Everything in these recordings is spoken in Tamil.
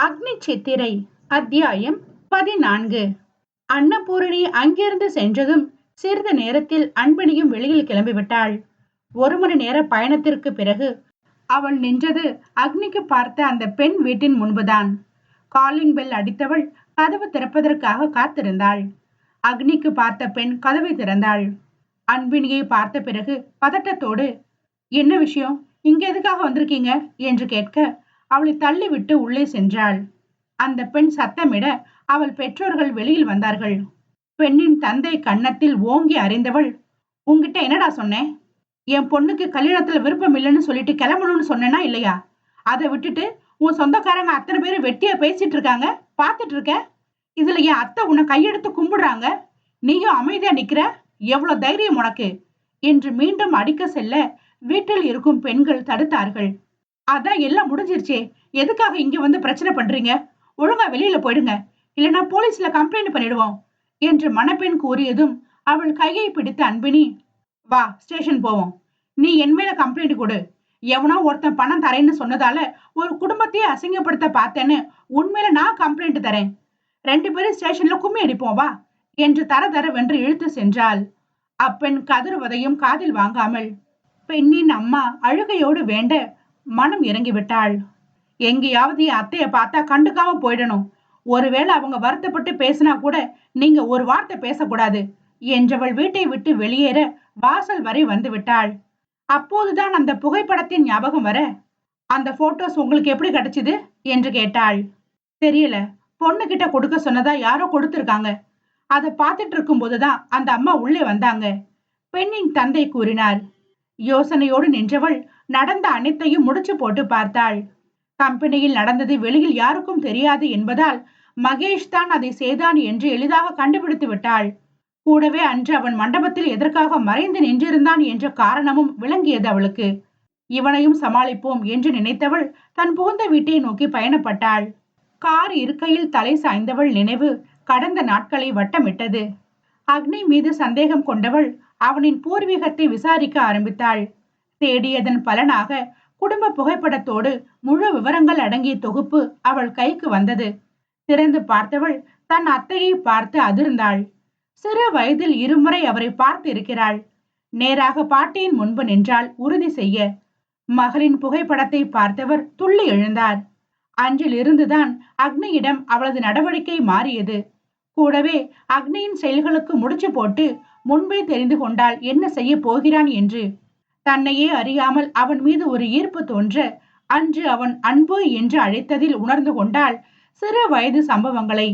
அக்னி சித்திரை அத்தியாயம் பதினான்கு. அன்னபூரணி அங்கிருந்து சென்றதும் சிறிது நேரத்தில் அன்பினியும் வெளியில் கிளம்பிவிட்டாள். ஒரு மணி நேர பயணத்திற்கு பிறகு அவள் நின்றது அக்னிக்கு பார்த்த அந்த பெண் வீட்டின் முன்புதான். காலிங் பெல் அடித்தவள் கதவு திறப்பதற்காக காத்திருந்தாள். அக்னிக்கு பார்த்த பெண் கதவை திறந்தாள். அன்பினியை பார்த்த பிறகு பதட்டத்தோடு என்ன விஷயம்? இங்க எதுக்காக வந்திருக்கீங்க? என்று கேட்க அவளை தள்ளிவிட்டு உள்ளே சென்றாள். அந்த பெண் சத்தமிட அவள் பெற்றோர்கள் வெளியில் வந்தார்கள். பெண்ணின் தந்தை கன்னத்தில் ஓங்கி அறிந்தவள் உங்ககிட்ட என்னடா சொன்னேன்? என் பொண்ணுக்கு கல்யாணத்துல விருப்பம் இல்லைன்னு சொல்லிட்டு கிளம்பணும்னு சொன்னேனா இல்லையா? அதை விட்டுட்டு உன் சொந்தக்காரங்க அத்தனை பேரும் வெட்டியா பேசிட்டு இருக்காங்க பார்த்துட்டு இருக்க? இதுல என் அத்தை உன்னை கையெடுத்து கும்பிடுறாங்க. நீயும் அமைதியா நிக்கிற? எவ்வளவு தைரியம் உனக்கு? என்று மீண்டும் அடிக்க செல்ல வீட்டில் இருக்கும் பெண்கள் தடுத்தார்கள். அதான் எல்லாம் முடிஞ்சிருச்சே. எதுக்காக இங்க வந்து பிரச்சனை பண்றீங்க? ஒழுங்கா வெளியில போயிடுங்க. இல்லைன்னா போலீஸ்ல கம்ப்ளைண்ட் பண்ணிடுவோம் என்று மணப்பெண் கூறியதும் அவள் கையை பிடித்த அன்பினி வா ஸ்டேஷன் போவோம். நீ என் மேல கம்ப்ளைண்ட் கொடு. எவனோ ஒருத்தன் பணம் தரேன்னு சொன்னதால ஒரு குடும்பத்தையே அசிங்கப்படுத்த பார்த்தேன்னு உண்மையில நான் கம்ப்ளைண்ட் தரேன். ரெண்டு பேரும் ஸ்டேஷன்ல கும்மி அடிப்போம் வா என்று தர தர வென்று இழுத்து சென்றாள். அப்பெண் கதறுவதையும் காதில் வாங்காமல் பெண்ணின் அம்மா அழுகையோடு வேண்ட மனம் இறங்கி விட்டாள் எங்கேயாவது என் அத்தைய பார்த்தா கண்டுக்காம போயிடணும். ஒருவேளை அவங்க வருத்தப்பட்டு பேசினா கூட நீங்க ஒரு வார்த்தை பேசக்கூடாது என்றவள் வீட்டை விட்டு வெளியேற வாசல் வரை வந்து விட்டாள் அப்போதுதான் அந்த புகைப்படத்தின் ஞாபகம் வர அந்த போட்டோஸ் உங்களுக்கு எப்படி கிடைச்சது? என்று கேட்டாள். தெரியல. பொண்ணு கிட்ட கொடுக்க சொன்னதா யாரோ கொடுத்திருக்காங்க. அதை பார்த்துட்டு இருக்கும் போதுதான் அந்த அம்மா உள்ளே வந்தாங்க. பெண்ணின் தந்தை கூறினார். யோசனையோடு நின்றவள் நடந்த அனைத்தையும் முடிச்சு போட்டு பார்த்தாள். கம்பெனியில் நடந்தது வெளியில் யாருக்கும் தெரியாது என்பதால் மகேஷ் தான் அதை செய்தான் என்று எளிதாக கண்டுபிடித்து விட்டாள். கூடவே அன்று அவன் மண்டபத்தில் எதற்காக மறைந்து நின்றிருந்தான் என்ற காரணமும் விளங்கியது அவளுக்கு. இவனையும் சமாளிப்போம் என்று நினைத்தவள் தன் புகுந்த வீட்டை நோக்கி பயணப்பட்டாள். கார் இருக்கையில் தலை சாய்ந்தவள் நினைவு கடந்த நாட்களை வட்டமிட்டது. அக்னி மீது சந்தேகம் கொண்டவள் அவனின் பூர்வீகத்தை விசாரிக்க ஆரம்பித்தாள். தேடியதன் பலனாக குடும்ப புகைப்படத்தோடு முழு விவரங்கள் அடங்கிய தொகுப்பு அவள் கைக்கு வந்தது. திறந்து பார்த்தவள் தன் அத்தையை பார்த்து அதிர்ந்தாள். சிறு வயதில் இருமுறை அவரை பார்த்து இருக்கிறாள். நேராக பாட்டியின் முன்பு நின்றால் உறுதி செய்ய. மகளின் புகைப்படத்தை பார்த்தவர் துள்ளி எழுந்தார். அன்றில் இருந்துதான் அக்னியிடம் அவளது நடவடிக்கை மாறியது. கூடவே அக்னியின் செயல்களுக்கு முடிச்சு போட்டு முன்பே தெரிந்து கொண்டால் என்ன செய்ய போகிறான் என்று. தன்னையே அறியாமல் அவன் மீது ஒரு ஈர்ப்பு தோன்ற அன்று அவன் அன்பு என்று அழைத்ததில் உணர்ந்து கொண்டால் சிறு வயது சம்பவங்களை.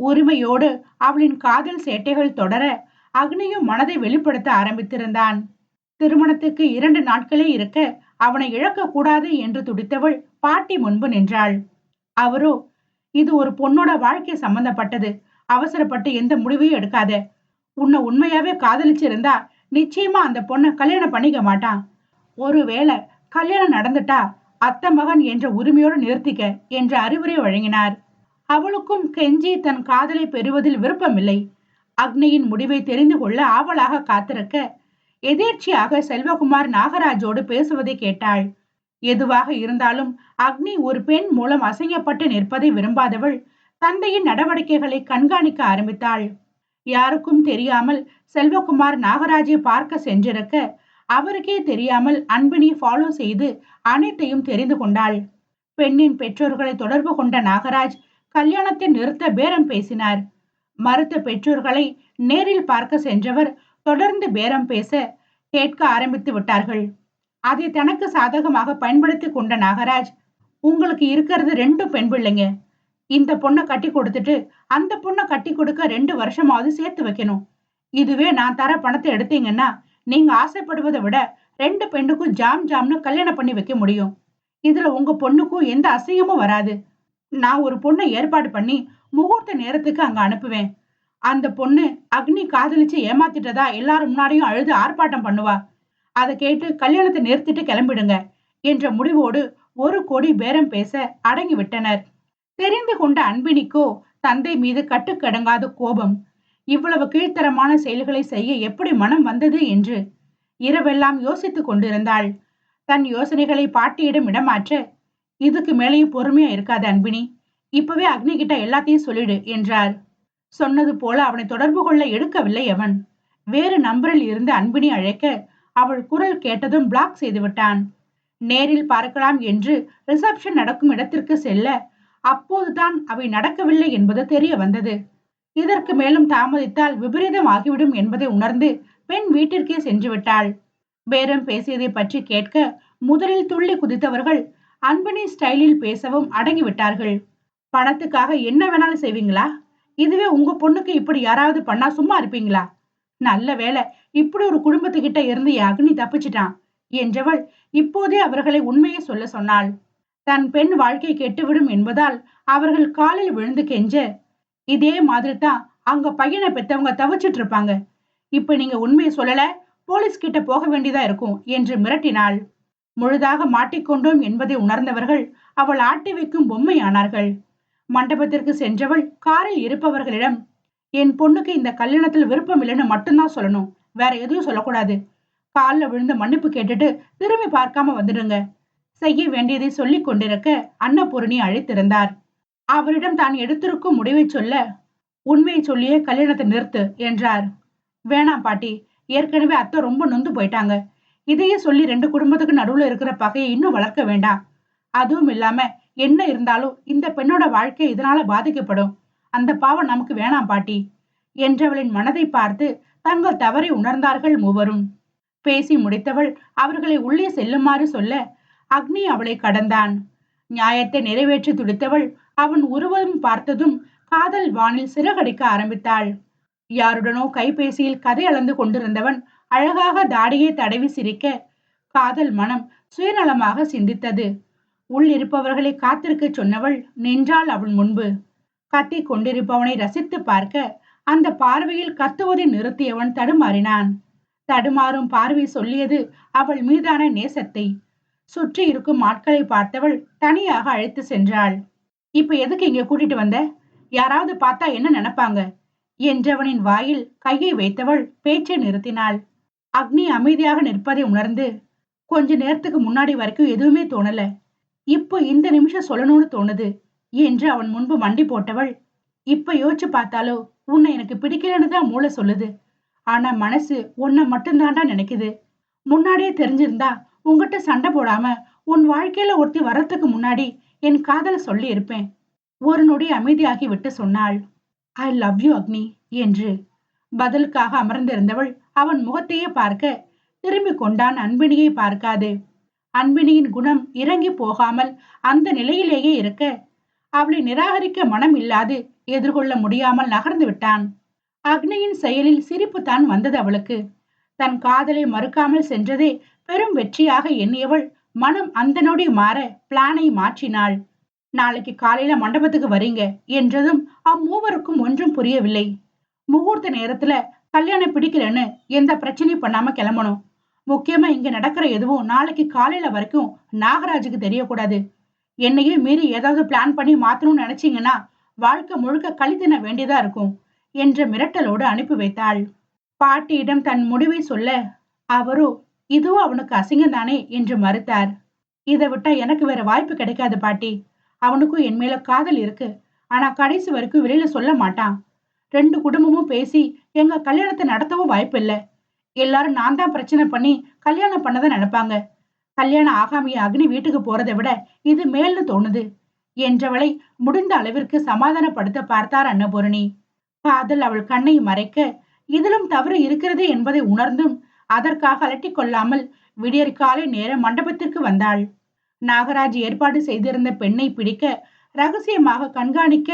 உரிமையோடு அவளின் காதல் சேட்டைகள் தொடர அக்னியும் மனதை வெளிப்படுத்த ஆரம்பித்திருந்தான். திருமணத்துக்கு இரண்டு நாட்களே இருக்க அவனை இழக்கக்கூடாது என்று துடித்தவள் பாட்டி முன்பு நின்றாள். அவரோ இது ஒரு பொண்ணோட வாழ்க்கை சம்பந்தப்பட்டது. அவசரப்பட்டு எந்த முடிவையும் எடுக்காத. உன்னை உண்மையாவே காதலிச்சிருந்தா நிச்சயமா அந்த பொண்ணை கல்யாணம் பண்ணிக்க மாட்டான். ஒருவேளை கல்யாணம் நடந்துட்டா அத்த மகன் என்ற உரிமையோடு நிறுத்திக்க என்ற அறிவுரை வழங்கினார். அவளுக்கும் கெஞ்சி தன் காதலை பெறுவதில் விருப்பமில்லை. அக்னியின் முடிவை தெரிந்து கொள்ள ஆவலாக காத்திருக்க எதேர்ச்சியாக செல்வகுமார் நாகராஜோடு பேசுவதை கேட்டாள். எதுவாக இருந்தாலும் அக்னி ஒரு பெண் மூலம் அசையப்பட்டு நிற்பதை விரும்பாதவள் தந்தையின் நடவடிக்கைகளை கண்காணிக்க ஆரம்பித்தாள். யாருக்கும் தெரியாமல் செல்வகுமார் நாகராஜை பார்க்க சென்றிருக்க அவருக்கே தெரியாமல் அன்பினி ஃபாலோ செய்து அனைத்தையும் தெரிந்து கொண்டாள். பெண்ணின் பெற்றோர்களை தொடர்பு கொண்ட நாகராஜ் கல்யாணத்தை நிறுத்த பேரம் பேசினார். மறுத்த பெற்றோர்களை நேரில் பார்க்க சென்றவர் தொடர்ந்து பேரம் பேச கேட்க ஆரம்பித்து விட்டார்கள். அதை தனக்கு சாதகமாக பயன்படுத்தி கொண்ட நாகராஜ் உங்களுக்கு இருக்கிறது ரெண்டும் பெண் பிள்ளைங்க. இந்த பொண்ணை கட்டி கொடுத்துட்டு அந்த பொண்ணை கட்டி கொடுக்க ரெண்டு வருஷமாவது சேர்த்து வைக்கணும். இதுவே நான் தர பணத்தை எடுத்தீங்கன்னா நீங்க ஆசைப்படுவதை விட ரெண்டு பெண்ணுக்கும் ஜாம் ஜாம்னு கல்யாணம் பண்ணி வைக்க முடியும். இதுல உங்க பொண்ணுக்கும் எந்த அசிங்கமும் வராது. நான் ஒரு பொண்ணை ஏற்பாடு பண்ணி முகூர்த்த நேரத்துக்கு அங்க அனுப்புவேன். அந்த பொண்ணு அக்னி காதலிச்சு ஏமாத்திட்டதா எல்லாரும் முன்னாடியும் அழுது ஆர்ப்பாட்டம் பண்ணுவா. அதை கேட்டு கல்யாணத்தை நிறுத்திட்டு கிளம்பிடுங்க என்ற முடிவோடு ஒரு கோடி பேரம் பேச அடங்கி விட்டனர். தெரிந்து கொண்ட அன்பினிக்கோ தந்தை மீது கட்டுக்கடங்காத கோபம். இவ்வளவு கீழ்த்தரமான செயல்களை செய்ய எப்படி மனம் வந்தது என்று இரவெல்லாம் யோசித்துக் கொண்டிருந்தாள். தன் யோசனைகளை பாட்டியிடம் இடமாற்ற இதுக்கு மேலேயும் பொறுமையா இருக்காது அன்பினி இப்பவே அக்னி கிட்ட எல்லாத்தையும் சொல்லிடு என்றார். சொன்னது போல அவனை தொடர்பு கொள்ள எடுக்கவில்லை அவன். வேறு நம்பரில் இருந்து அன்பினி அழைக்க அவள் குரல் கேட்டதும் பிளாக் செய்து விட்டான். நேரில் பார்க்கலாம் என்று ரிசப்ஷன் நடக்கும் இடத்திற்கு செல்ல அப்போதுதான் அவை நடக்கவில்லை என்பது தெரிய வந்தது. இதற்கு மேலும் தாமதித்தால் விபரீதம் ஆகிவிடும் என்பதை உணர்ந்து பெண் வீட்டிற்கே சென்று விட்டாள். பேரம் பேசியதை பற்றி கேட்க முதலில் துள்ளி குதித்தவர்கள் அன்பனி ஸ்டைலில் பேசவும் அடங்கிவிட்டார்கள். பணத்துக்காக என்ன வேணாலும் செய்வீங்களா? இதுவே உங்க பொண்ணுக்கு இப்படி யாராவது பண்ணா சும்மா இருப்பீங்களா? நல்ல வேலை இப்படி ஒரு குடும்பத்துக்கிட்ட இருந்து என் அக்னி தப்பிச்சிட்டான் என்றவள் இப்போதே அவர்களை உண்மையை சொல்ல சொன்னாள். தன் பெண் வாழ்க்கை கெட்டுவிடும் என்பதால் அவர்கள் காலில் விழுந்து கெஞ்ச இதே மாதிரி தான் அங்க பையனை பெத்தவங்க தவிச்சிட்டு இருப்பாங்க இப்ப நீங்க உண்மையை சொல்லல போலீஸ் கிட்ட போக வேண்டியதா இருக்கும் என்று மிரட்டினாள். முழுதாக மாட்டிக்கொண்டோம் என்பதை உணர்ந்தவர்கள் அவள் ஆட்டி வைக்கும் பொம்மையானார்கள். மண்டபத்திற்கு சென்றவள் காரில் இருப்பவர்களிடம் என் பொண்ணுக்கு இந்த கல்யாணத்தில் விருப்பம் இல்லைன்னு மட்டும்தான் சொல்லணும். வேற எதுவும் சொல்லக்கூடாது. காலில் விழுந்து மன்னிப்பு கேட்டுட்டு திரும்பி பார்க்காம வந்துடுங்க. செய்ய வேண்டியதை சொல்லிக் கொண்டிருக்க அன்னபூரணி அழைத்திருந்தார். அவரிடம் தான் எடுத்திருக்கும் முடிவை சொல்ல உண்மையை சொல்லியே கல்யாணத்தை நிறுத்து என்றார். வேணாம் பாட்டி ஏற்கனவே அத்தை ரொம்ப நொந்து போயிட்டாங்க. இதையே சொல்லி ரெண்டு குடும்பத்துக்கு நடுவுல இருக்கிற பகையை இன்னும் வளர்க்க வேண்டாம். அதுவும் இல்லாம என்ன இருந்தாலும் இந்த பெண்ணோட வாழ்க்கை இதனால பாதிக்கப்படும். அந்த பாவம் நமக்கு வேணாம் பாட்டி என்றவளின் மனதை பார்த்து தங்கள் தவறை உணர்ந்தார்கள் மூவரும். பேசி முடித்தவள் அவர்களை உள்ளே செல்லுமாறு சொல்ல அக்னி அவளை கடந்தான். நியாயத்தை நிறைவேற்றி துடித்தவள் அவன் உருவம் பார்த்ததும் காதல் வானில் சிறகடிக்க ஆரம்பித்தாள். யாருடனோ கைபேசியில் கதை அளந்து கொண்டிருந்தவன் அழகாக தாடியை தடவி சிரிக்க காதல் மனம் சுயநலமாக சிந்தித்தது. உள் இருப்பவர்களை காத்திருக்க சொன்னவள் நின்றாள் அவள் முன்பு. கத்தி கொண்டிருப்பவனை ரசித்து பார்க்க அந்த பார்வையில் கத்துவதை நிறுத்தியவன் தடுமாறினான். தடுமாறும் பார்வை சொல்லியது அவள் மீதான நேசத்தை. சுற்றி இருக்கும் ஆட்களை பார்த்தவள் தனியாக அழைத்து சென்றாள். இப்ப எதுக்கு இங்க கூட்டிட்டு வந்த? யாராவது பார்த்தா என்ன நினைப்பாங்க? என்றவனின் வாயில் கையை வைத்தவள் பேச்சை நிறுத்தினாள். அக்னி அமைதியாக நிற்பதை உணர்ந்து கொஞ்ச நேரத்துக்கு முன்னாடி வரைக்கும் எதுவுமே தோணல. இப்போ இந்த நிமிஷம் சொல்லணும்னு தோணுது என்று அவன் முன்பு மண்டி போட்டவள் இப்ப யோசிச்சு பார்த்தாலோ உன்னை எனக்கு பிடிக்கலன்னு தான் மூளை சொல்லுது. ஆனா மனசு உன்னை மட்டும்தான்டா நினைக்குது. முன்னாடியே தெரிஞ்சிருந்தா உங்ககிட்ட சண்டை போடாம உன் வாழ்க்கையில ஒருத்தி வர்றதுக்கு முன்னாடி என் காதலை சொல்லி இருப்பேன் ஒரு நொடி அமைதியாகி விட்டு சொன்னாள். ஐ லவ் யூ அக்னி என்று. பதிலுக்காக அமர்ந்திருந்தவள் அவன் முகத்தையே பார்க்க திரும்பி கொண்டான் அன்பினியை பார்க்காது. அன்பினியின் குணம் இறங்கி போகாமல் அந்த நிலையிலேயே இருக்க அவளை நிராகரிக்க மனம் இல்லாது எதிர்கொள்ள முடியாமல் நகர்ந்து விட்டான். அக்னியின் செயலில் சிரிப்பு தான் வந்தது அவளுக்கு. தன் காதலை மறுக்காமல் சென்றதே பெரும் வெற்றியாக எண்ணியவள் மனம் அந்த நொடி மாற பிளானை மாற்றினாள். நாளைக்கு காலையில மண்டபத்துக்கு வரீங்க என்றதும் அம்மூவருக்கும் ஒன்றும் புரியவில்லை. முகூர்த்த நேரத்துல கல்யாணம் பிடிக்கலன்னு எந்த பிரச்சனையும் பண்ணாம கிளம்பணும். முக்கியமா இங்க நடக்கிற எதுவும் நாளைக்கு காலையில வரைக்கும் நாகராஜுக்கு தெரியக்கூடாது. என்னையும் மீறி ஏதாவது பிளான் பண்ணி மாத்தணும்னு நினைச்சீங்கன்னா வாழ்க்கை முழுக்க கழித்தின வேண்டியதா இருக்கும் என்ற மிரட்டலோடு அனுப்பி வைத்தாள். பாட்டியிடம் தன் முடிவை சொல்ல அவரோ இதுவும் அவனுக்கு அசிங்கம் தானே என்று மறுத்தார். இதை விட்டா எனக்கு வேற வாய்ப்பு கிடைக்காது பாட்டி. அவனுக்கும் என் மேல காதல் இருக்கு. ஆனா கடைசி வரைக்கும் வெளியில சொல்ல மாட்டான். ரெண்டு குடும்பமும் பேசி எங்க கல்யாணத்தை நடத்தவும் வாய்ப்பு இல்லை எல்லாரும் நான் தான் பிரச்சனை பண்ணி கல்யாணம் பண்ணதை நினைப்பாங்க. கல்யாணம் ஆகாமிய அக்னி வீட்டுக்கு போறதை விட இது மேல்னு தோணுது. என்றவளை முடிந்த அளவிற்கு சமாதானப்படுத்த பார்த்தார் அன்னபூரணி. காதல் அவள் கண்ணை மறைக்க இதிலும் தவறு இருக்கிறது என்பதை உணர்ந்தும் அதற்காக அலட்டிக் கொள்ளாமல் விடியற்காலை நேர மண்டபத்திற்கு வந்தாள். நாகராஜ் ஏற்பாடு செய்திருந்த பெண்ணை பிடிக்க ரகசியமாக கண்காணிக்க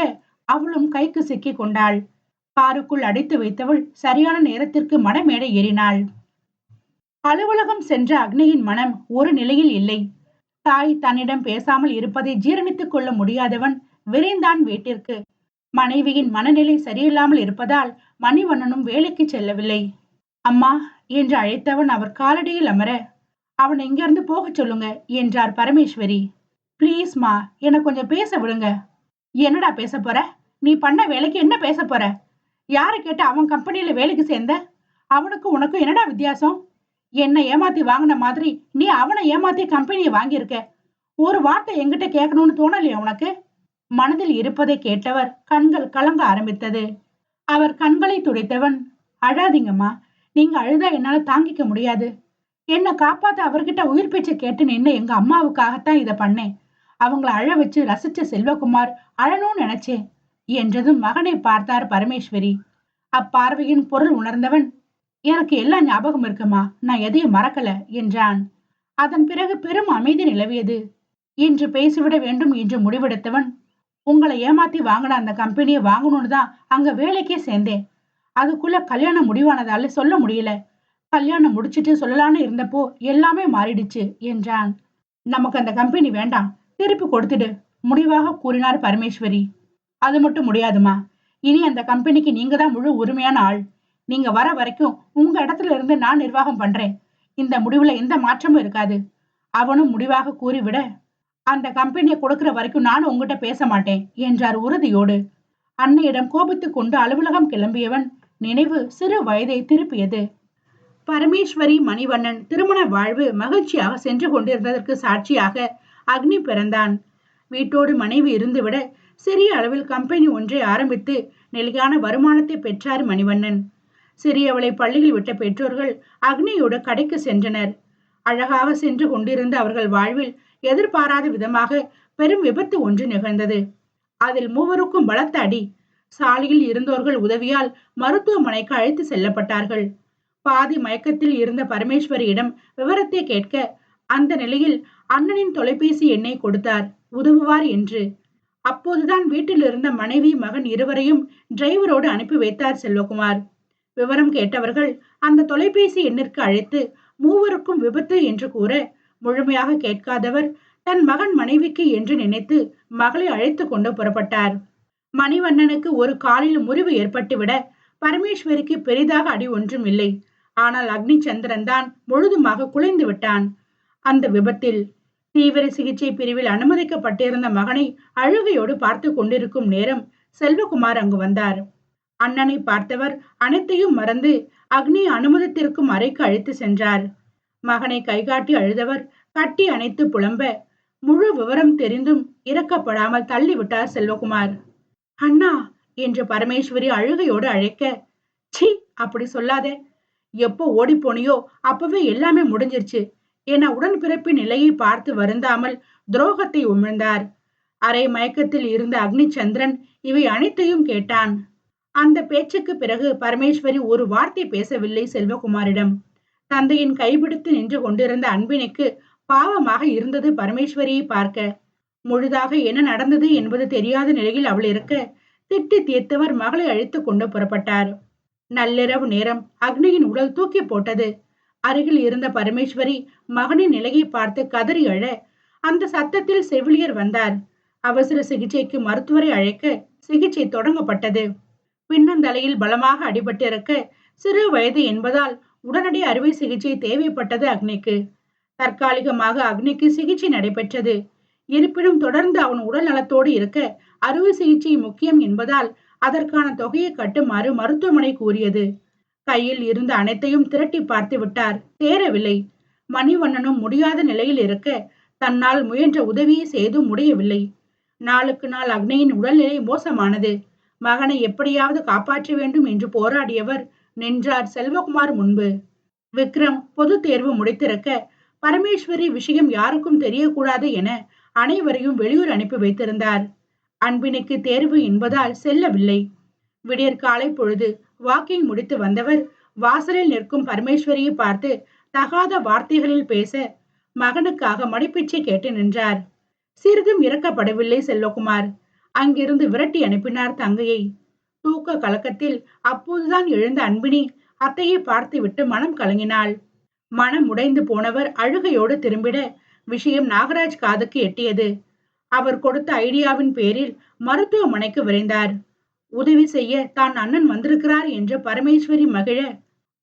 அவளும் கைக்கு சிக்கிக் கொண்டாள். காருக்குள் அடைத்து வைத்தவள் சரியான நேரத்திற்கு மனமேடை ஏறினாள். அலுவலகம் சென்ற அக்னியின் மனம் ஒரு நிலையில் இல்லை. தாய் தன்னிடம் பேசாமல் இருப்பதை ஜீரணித்துக் கொள்ள முடியாதவன் விரைந்தான் வீட்டிற்கு. மனைவியின் மனநிலை சரியில்லாமல் இருப்பதால் மணிவண்ணனும் வேலைக்கு செல்லவில்லை. அம்மா என்று அழைத்தவன் அவர் காலடியில் அமர அவன் எங்கிருந்து போகச் சொல்லுங்க? என்றார் பரமேஸ்வரி. ப்ளீஸ்மா என்னை கொஞ்சம் பேச விடுங்க. என்னடா பேச போற? நீ பண்ண வேலைக்கு என்ன பேச போற? யாரை கேட்டு அவன் கம்பெனியில வேலைக்கு சேர்ந்த? அவனுக்கும் உனக்கும் என்னடா வித்தியாசம்? என்னை ஏமாத்தி வாங்கின மாதிரி நீ அவனை ஏமாத்தி கம்பெனியை வாங்கியிருக்க? ஒரு வார்த்தை எங்கிட்ட கேட்கணும்னு தோணலையா உனக்கு? மனதில் இருப்பதை கேட்டவர் கண்கள் கலங்க ஆரம்பித்தது. அவர் கண்களை துடைத்தவன் அழாதீங்கம்மா நீங்க அழுதா என்னால தாங்கிக்க முடியாது. என்னை காப்பாத்த அவர்கிட்ட உயிர் பேச்சை கேட்டு நின்று எங்க அம்மாவுக்காகத்தான் இதை பண்ணேன். அவங்கள அழ வச்சு ரசிச்ச செல்வகுமார் அழணும்னு நினைச்சேன். என்றதும் மகனை பார்த்தார் பரமேஸ்வரி. அப்பார்வையின் பொருள் உணர்ந்தவன் எனக்கு எல்லாம் ஞாபகம் இருக்குமா? நான் எதையும் மறக்கல என்றான். அதன் பிறகு பெரும் அமைதி நிலவியது. இன்று பேசிவிட வேண்டும் என்று முடிவெடுத்தவன் உங்களை ஏமாத்தி வாங்கின அந்த கம்பெனியை வாங்கணும்னு தான் அங்க வேலைக்கே சேர்ந்தேன். அதுக்குள்ள கல்யாணம் முடிவானதால சொல்ல முடியல. கல்யாணம் முடிச்சிட்டு சொல்லலான்னு இருந்தப்போ எல்லாமே மாறிடுச்சு என்றான். நமக்கு அந்த கம்பெனி வேண்டாம் திருப்பி கொடுத்துடு முடிவாக கூறினார் பரமேஸ்வரி. அது மட்டும் முடியாதுமா. இனி அந்த கம்பெனிக்கு நீங்க தான் முழு உரிமையான ஆள். நீங்க வர வரைக்கும் உங்க இடத்துல இருந்து நான் நிர்வாகம் பண்றேன். இந்த முடிவுல எந்த மாற்றமும் இருக்காது. அவனும் முடிவாக கூறிவிட அந்த கம்பெனியை கொடுக்கிற வரைக்கும் நான் உங்ககிட்ட பேச மாட்டேன் என்றார் உறுதியோடு. அன்னையிடம் கோபித்துக் கொண்டு அலுவலகம் கிளம்பியவன் நினைவு சிறு வயதை திருப்பியது. பரமேஸ்வரி மணிவண்ணன் திருமண வாழ்வு மகிழ்ச்சியாக சென்று கொண்டிருந்ததற்கு சாட்சியாக அக்னி பிறந்தான். வீட்டோடு மனைவி இருந்துவிட சிறிய அளவில் கம்பெனி ஒன்றை ஆரம்பித்து நிலையான வருமானத்தை பெற்றார் மணிவண்ணன். சிறியவளை பள்ளியில் விட்ட பெற்றோர்கள் அக்னியோடு கடைக்கு சென்றனர். அழகாக சென்று கொண்டிருந்த அவர்கள் வாழ்வில் எதிர்பாராத விதமாக பெரும் விபத்து ஒன்று நிகழ்ந்தது. அதில் மூவருக்கும் பலத்த அடி சாலையில் இருந்தோர்கள் உதவியால் மருத்துவமனைக்கு அழைத்து செல்லப்பட்டார்கள். பாதி மயக்கத்தில் இருந்த பரமேஸ்வரியிடம் விவரத்தை கேட்க அந்த நிலையில் அண்ணனின் தொலைபேசி எண்ணை கொடுத்தார். உதவுவார் என்று. அப்போதுதான் வீட்டில் இருந்த மனைவி மகன் இருவரையும் டிரைவரோடு அனுப்பி வைத்தார் செல்வகுமார். விவரம் கேட்டவர்கள் அந்த தொலைபேசி எண்ணிற்கு அழைத்து மூவருக்கும் விபத்து என்று கூற முழுமையாக கேட்காதவர் தன் மகன் மனைவிக்கு என்று நினைத்து மகளை அழைத்து கொண்டு புறப்பட்டார். மணிவண்ணனுக்கு ஒரு காலில் முறிவு ஏற்பட்டுவிட பரமேஸ்வரிக்கு பெரிதாக அடி ஒன்றும் இல்லை ஆனால் அக்னி சந்திரன் தான் முழுதுமாக குலைந்து விட்டான் அந்த விபத்தில் தீவிர சிகிச்சை பிரிவில் அனுமதிக்கப்பட்டிருந்த மகனை அழுகையோடு பார்த்து கொண்டிருக்கும் நேரம் செல்வகுமார் அங்கு வந்தார். அண்ணனை பார்த்தவர் அனைத்தையும் மறந்து அக்னி அனுமதித்திருக்கும் அறைக்கு அழைத்து சென்றார். மகனை கைகாட்டி அழுதவர் கட்டி அணைத்து புலம்ப முழு விவரம் தெரிந்தும் இறக்கப்படாமல் தள்ளிவிட்டார் செல்வகுமார். அண்ணா என்று பரமேஸ்வரி அழுகையோடு அழைக்க சி அப்படி சொல்லாதே. எப்போ ஓடி போனியோ அப்பவே எல்லாமே முடிஞ்சிருச்சு என உடன்பிறப்பின் நிலையை பார்த்து வருந்தாமல் துரோகத்தை உமிழ்ந்தார். அரை மயக்கத்தில் இருந்த அக்னிச்சந்திரன் இவை அனைத்தையும் கேட்டான். அந்த பேச்சுக்கு பிறகு பரமேஸ்வரி ஒரு வார்த்தை பேசவில்லை செல்வகுமாரிடம். தந்தையின் கைபிடித்து நின்று கொண்டிருந்த அன்பினுக்கு பாவமாக இருந்தது பரமேஸ்வரியை பார்க்க. முழுதாக என்ன நடந்தது என்பது தெரியாத நிலையில் அவள் இருக்க திட்டி தீர்த்தவர் மகளை அழைத்து கொண்டு புறப்பட்டார். நள்ளிரவு நேரம் அக்னியின் உடல் தூக்கி போட்டது. அருகில் இருந்த பரமேஸ்வரி மகனின் நிலையை பார்த்து கதறி அழ அந்த சத்தத்தில் செவிலியர் வந்தார். அவசர சிகிச்சைக்கு மருத்துவரை அழைக்க சிகிச்சை தொடங்கப்பட்டது. பின்னந்தலையில் பலமாக அடிபட்டிருக்க சிறு வயது என்பதால் உடனடி அறுவை சிகிச்சை தேவைப்பட்டது அக்னிக்கு. தற்காலிகமாக அக்னிக்கு சிகிச்சை நடைபெற்றது. இருப்பினும் தொடர்ந்து அவன் உடல் நலத்தோடு இருக்க அறுவை சிகிச்சை முக்கியம் என்பதால் அதற்கான தொகையை கட்டுமாறு மருத்துவமனை கூறியது. கையில் இருந்த அனைத்தையும் திரட்டி பார்த்து விட்டார். தேரவில்லை. மணிவண்ணனும் முடியாத நிலையில் இருக்க தன்னால் முயன்ற உதவியை செய்தும் முடியவில்லை. நாளுக்கு நாள் அக்னியின் உடல்நிலை மோசமானது. மகனை எப்படியாவது காப்பாற்ற வேண்டும் என்று போராடியவர் நின்றார் செல்வகுமார் முன்பு. விக்ரம் பொது தேர்வு முடித்திருக்க பரமேஸ்வரி விஷயம் யாருக்கும் தெரியக்கூடாது என அனைவரையும் வெளியூர் அனுப்பி வைத்திருந்தார். அன்பினுக்கு தேர்வு என்பதால் செல்லவில்லை. விடியற் காலை பொழுது வாக்கிங் முடித்து வந்தவர் வாசலில் நிற்கும் பரமேஸ்வரியை பார்த்து தகாத வார்த்தைகளில் பேச மகனுக்காக மடிப்பிச்சை கேட்டு நின்றார். சிறிதும் இறக்கப்படவில்லை செல்வகுமார் அங்கிருந்து விரட்டி அனுப்பினார் தங்கையை. தூக்க கலக்கத்தில் அப்போதுதான் எழுந்த அன்பினி அத்தையை பார்த்துவிட்டு மனம் கலங்கினாள். மனம் உடைந்து போனவர் அழுகையோடு திரும்பிட விஷயம் நாகராஜ் காதுக்கு எட்டியது. அவர் கொடுத்த ஐடியாவின் பேரில் மருத்துவமனைக்கு விரைந்தார். உதவி செய்ய தான் அண்ணன் வந்திருக்கிறார் என்று பரமேஸ்வரி மகிழ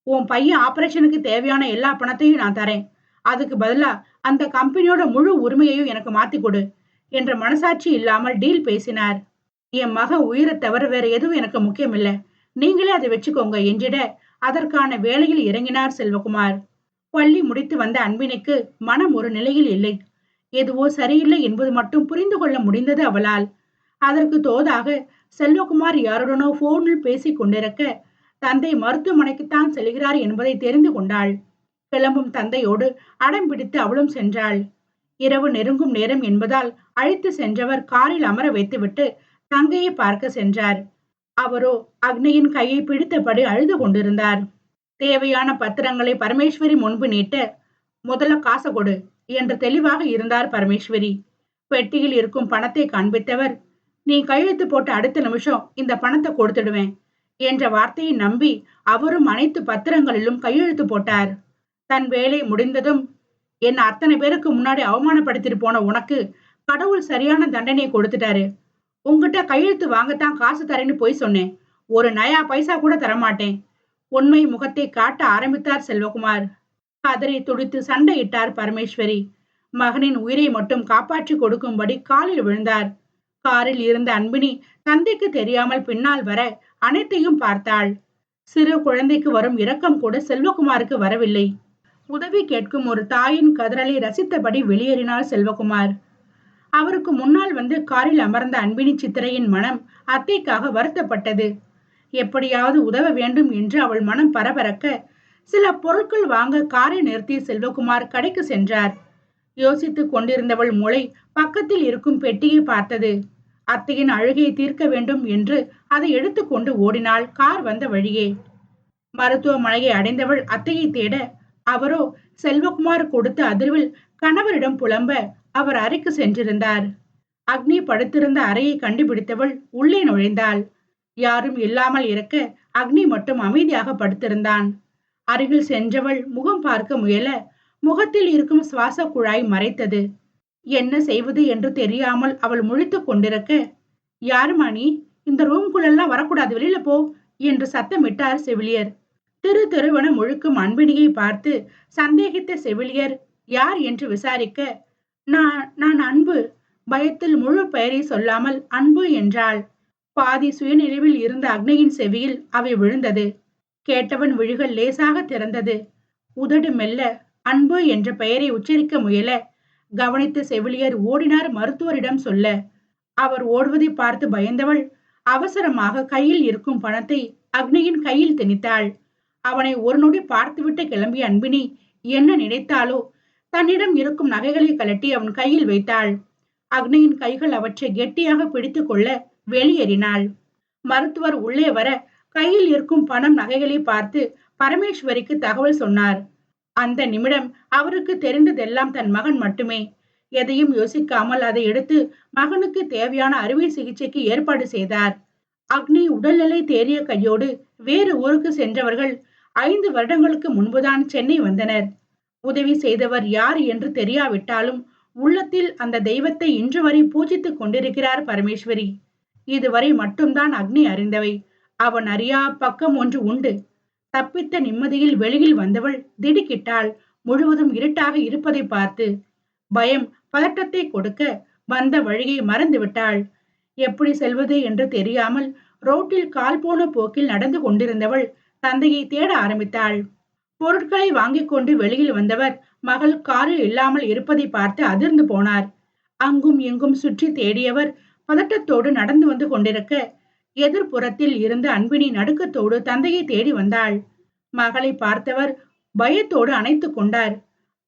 உன் பையன் ஆபரேஷனுக்கு தேவையான எல்லா பணத்தையும் நான் தரேன். அதுக்கு பதிலா அந்த கம்பெனியோட முழு உரிமையையும் எனக்கு மாத்தி கொடு என்ற மனசாட்சி இல்லாமல் டீல் பேசினார். என் மக உயிரை தவிர வேற எதுவும் எனக்கு முக்கியம் நீங்களே அதை வச்சுக்கோங்க என்றிட அதற்கான வேலையில் இறங்கினார் செல்வகுமார். பள்ளி முடித்து வந்த அன்பினுக்கு மனம் ஒரு நிலையில் இல்லை. எதுவோ சரியில்லை என்பது மட்டும் புரிந்து கொள்ள முடிந்தது அவளால். அதற்கு தோதாக செல்வகுமார் யாருடனோ போனில் பேசிக் கொண்டிருக்க தந்தை மருத்துவமனைக்குத்தான் செல்கிறார் என்பதை தெரிந்து கொண்டாள். கிளம்பும் தந்தையோடு அடம் பிடித்து அவளும் சென்றாள். இரவு நெருங்கும் நேரம் என்பதால் அழைத்து சென்றவர் காரில் அமர வைத்துவிட்டு தங்கையை பார்க்க சென்றார். அவரோ அக்னியின் கையை பிடித்தபடி அழுது கொண்டிருந்தார். தேவையான பத்திரங்களை பரமேஸ்வரி முன்பு நீட்ட முதல்ல காசை கொடு என்று தெளிவாக இருந்தார் பரமேஸ்வரி. பெட்டியில் இருக்கும் பணத்தை காண்பித்தவர் நீ கையெழுத்து போட்ட அடுத்த நிமிஷம் இந்த பணத்தை கொடுத்துடுவேன் என்ற வார்த்தையை நம்பி அவரும் அனைத்து பத்திரங்களிலும் கையெழுத்து போட்டார். தன் வேலை முடிந்ததும் என்ன அத்தனை பேருக்கு முன்னாடி அவமானப்படுத்திட்டு போன உனக்கு கடவுள் சரியான தண்டனையை கொடுத்துட்டாரு. உங்ககிட்ட கையெழுத்து வாங்கத்தான் காசு தரேன்னு போய் சொன்னேன். ஒரு நயா பைசா கூட தரமாட்டேன். உண்மை முகத்தை காட்ட ஆரம்பித்தார் செல்வகுமார். கதறி துடித்து சண்டையிட்டார் பரமேஸ்வரி. மகனின் உயிரை மட்டும் காப்பாற்றி கொடுக்கும்படி காலில் விழுந்தார். காரில் இருந்த அன்பினி தந்தைக்கு தெரியாமல் பின்னால் வர அனைத்தையும் பார்த்தாள். சிறு குழந்தைக்கு வரும் இரக்கம் கூட செல்வகுமாருக்கு வரவில்லை. உதவி கேட்கும் ஒரு தாயின் கதறலை ரசித்தபடி வெளியேறினார் செல்வகுமார். அவருக்கு முன்னால் வந்து காரில் அமர்ந்த அன்பினி சித்திரையின் மனம் அத்தைக்காக வருத்தப்பட்டது. எப்படியாவது உதவ வேண்டும் என்று அவள் மனம் பரபரக்க சில பொருட்கள் வாங்க காரை நிறுத்தி செல்வகுமார் கடைக்கு சென்றார். யோசித்துக் கொண்டிருந்தவள் மூளை பக்கத்தில் இருக்கும் பெட்டியை பார்த்தது. அத்தையின் அழுகையை தீர்க்க வேண்டும் என்று அதை எடுத்துக்கொண்டு ஓடினாள் கார் வந்த வழியே. மருத்துவமனையை அடைந்தவள் அத்தையை தேட அவரோ செல்வகுமார் கொடுத்த அதிர்வில் கணவரிடம் புலம்ப அவர் அறைக்கு சென்றிருந்தார். அக்னி படுத்திருந்த அறையை கண்டுபிடித்தவள் உள்ளே நுழைந்தாள். யாரும் இல்லாமல் இருக்க அக்னி மட்டும் அமைதியாக படுத்திருந்தான். அருகில் சென்றவள் முகம் பார்க்க முயல முகத்தில் இருக்கும் சுவாச குழாய் மறைத்தது. என்ன செய்வது என்று தெரியாமல் அவள் முழித்துக் கொண்டிருக்க யாருமா நீ இந்த ரூம்குள்ளெல்லாம் வரக்கூடாது வெளியில போ என்று சத்தமிட்டார் செவிலியர். திரு திருவன முழுக்கும் அன்பினியை பார்த்து சந்தேகித்த செவிலியர் யார் என்று விசாரிக்க நான் நான் அன்பு. பயத்தில் முழு பெயரை சொல்லாமல் அன்பு என்றாள். பாதி சுயநினைவில் இருந்த அக்னியின் செவியில் அவை விழுந்தது. கேட்டவன் விழிகள் லேசாக திறந்தது. உதடு மெல்ல அன்பு என்ற பெயரை உச்சரிக்க முயல கவனித்த செவிலியர் ஓடினார் மருத்துவரிடம் சொல்ல. அவர் ஓடுவதை பார்த்து பயந்தவள் அவசரமாக கையில் இருக்கும் பணத்தை அக்னியின் கையில் திணித்தாள். அவனை ஒரு நொடி பார்த்துவிட்டு கிளம்பிய அன்பினி என்ன நினைத்தாலோ தன்னிடம் இருக்கும் நகைகளை கலட்டி அவன் கையில் வைத்தாள். அக்னியின் கைகள் அவற்றை கெட்டியாக பிடித்துக்கொள்ள வெளியேறினாள். மருத்துவர் உள்ளே வர கையில் இருக்கும் பணம் நகைகளை பார்த்து பரமேஸ்வரிக்கு தகவல் சொன்னார். அந்த நிமிடம் அவருக்கு தெரிந்ததெல்லாம் தன் மகன் மட்டுமே. எதையும் யோசிக்காமல் அதை எடுத்து மகனுக்கு தேவையான அறுவை சிகிச்சைக்கு ஏற்பாடு செய்தார். அக்னி உடல்நிலை தேறிய கையோடு வேறு ஊருக்கு சென்றவர்கள் ஐந்து வருடங்களுக்கு முன்புதான் சென்னை வந்தனர். உதவி செய்தவர் யார் என்று தெரியாவிட்டாலும் உள்ளத்தில் அந்த தெய்வத்தை இன்று வரை பூஜித்துக் கொண்டிருக்கிறார் பரமேஸ்வரி. இதுவரை மட்டும்தான் அக்னி அறிந்தவை. அவன் அறியா பக்கம் ஒன்று உண்டு. தப்பித்த நிம்மதியில் வெளியில் வந்தவள் திடுக்கிட்டால் முழுவதும் இருட்டாக இருப்பதை பார்த்து பயம் பதட்டத்தை கொடுக்க வந்த வழியை மறந்துவிட்டாள். எப்படி செல்வது என்று தெரியாமல் ரோட்டில் கால் போன போக்கில் நடந்து கொண்டிருந்தவள் தந்தையை தேட ஆரம்பித்தாள். பொருட்களை வாங்கிக் கொண்டு வெளியில் வந்தவர் மகள் காரில் இல்லாமல் இருப்பதை பார்த்து அதிர்ந்து போனார். அங்கும் இங்கும் சுற்றி தேடியவர் பதட்டத்தோடு நடந்து வந்து கொண்டிருக்க எதிர்ப்புறத்தில் இருந்து அன்பினி நடுக்கத்தோடு தந்தையை தேடி வந்தாள். மகளை பார்த்தவர் பயத்தோடு அணைத்து கொண்டார்.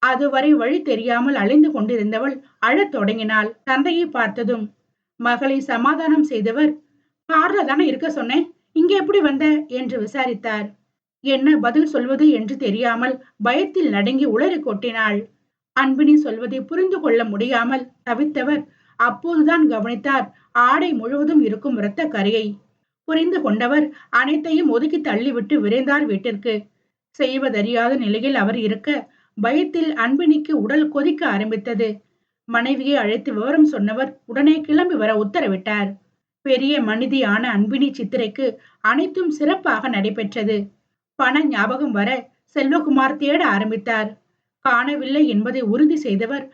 அதுவரை வழி தெரியாமல் அழிந்து கொண்டிருந்தவள் அழத் தொடங்கினாள். தந்தையை பார்த்ததும் மகளை சமாதானம் செய்தவர் கார்ல தானே இருக்க சொன்னேன் இங்க எப்படி வந்த? என்று விசாரித்தார். என்ன பதில் சொல்வது? என்று தெரியாமல் பயத்தில் நடுங்கி உளறி கொட்டினாள். அன்பினி சொல்வதை புரிந்து கொள்ள முடியாமல் தவித்தவர் அப்போதுதான் கவனித்தார். ஆடை முழுவதும் இருக்கும் இரத்த கரையை புரிந்து கொண்டவர் அனைத்தையும் ஒதுக்கி தள்ளிவிட்டு விரைந்தார் வீட்டிற்கு. செய்வதறியாத நிலையில் அவர் இருக்க பயத்தில் அன்பினிக்கு உடல் கொதிக்க ஆரம்பித்தது. மனைவியை அழைத்து விவரம் சொன்னவர் உடனே கிளம்பி வர உத்தரவிட்டார். பெரிய மனிதியான அன்பினி சித்திரைக்கு அனைத்தும் சிறப்பாக நடைபெற்றது. பண ஞாபகம் வர செல்வகுமார் தேட ஆரம்பித்தார். காணவில்லை என்பதை உறுதி செய்தவர்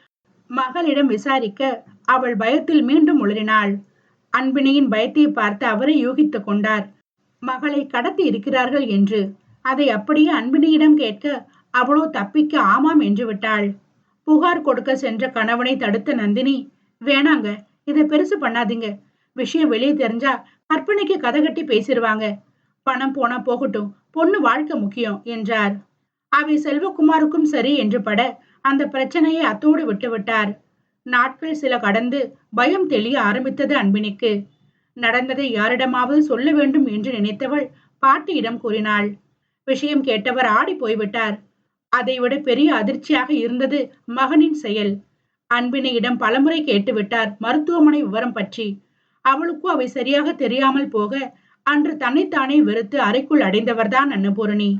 மகளிடம் விசாரிக்க அவள் பயத்தில் மீண்டும் உளறினாள். அன்பினியின் பயத்தை பார்த்து அவரை யூகித்துக் கொண்டார். மகளை கடத்தி இருக்கிறார்கள் என்று. அதை அப்படியே அன்பினியிடம் கேட்க அவளோ தப்பிக்க ஆமாம் என்று விட்டாள். புகார் கொடுக்க சென்ற கணவனை தடுத்த நந்தினி வேணாங்க இதை பெருசு பண்ணாதீங்க. விஷயம் வெளியே தெரிஞ்சா கற்பனைக்கு கதை கட்டி பேசிடுவாங்க பணம் போனா போகட்டும் பொண்ணு வாழ்க்கை முக்கியம் என்றார். அவை செல்வகுமாருக்கும் சரி என்று பட அந்த பிரச்சனையை அத்தோடு விட்டுவிட்டார் நாட்கள் சில கடந்து பயம் தெளிய ஆரம்பித்தது அன்பினிக்கு. நடந்ததை யாரிடமாவது சொல்ல வேண்டும் என்று நினைத்தவள் பாட்டியிடம் கூறினாள். விஷயம் கேட்டவர் ஆடி போய்விட்டார். அதைவிட பெரிய அதிர்ச்சியாக இருந்தது மகனின் செயல். அன்பினியிடம் பலமுறை கேட்டுவிட்டார் மருத்துவமனை விவரம் பற்றி. அவளுக்கும் அவை சரியாக தெரியாமல் போக அன்று தன்னைத்தானே வெறுத்து அறைக்குள் அடைந்தவர்தான் அன்னபூரணி.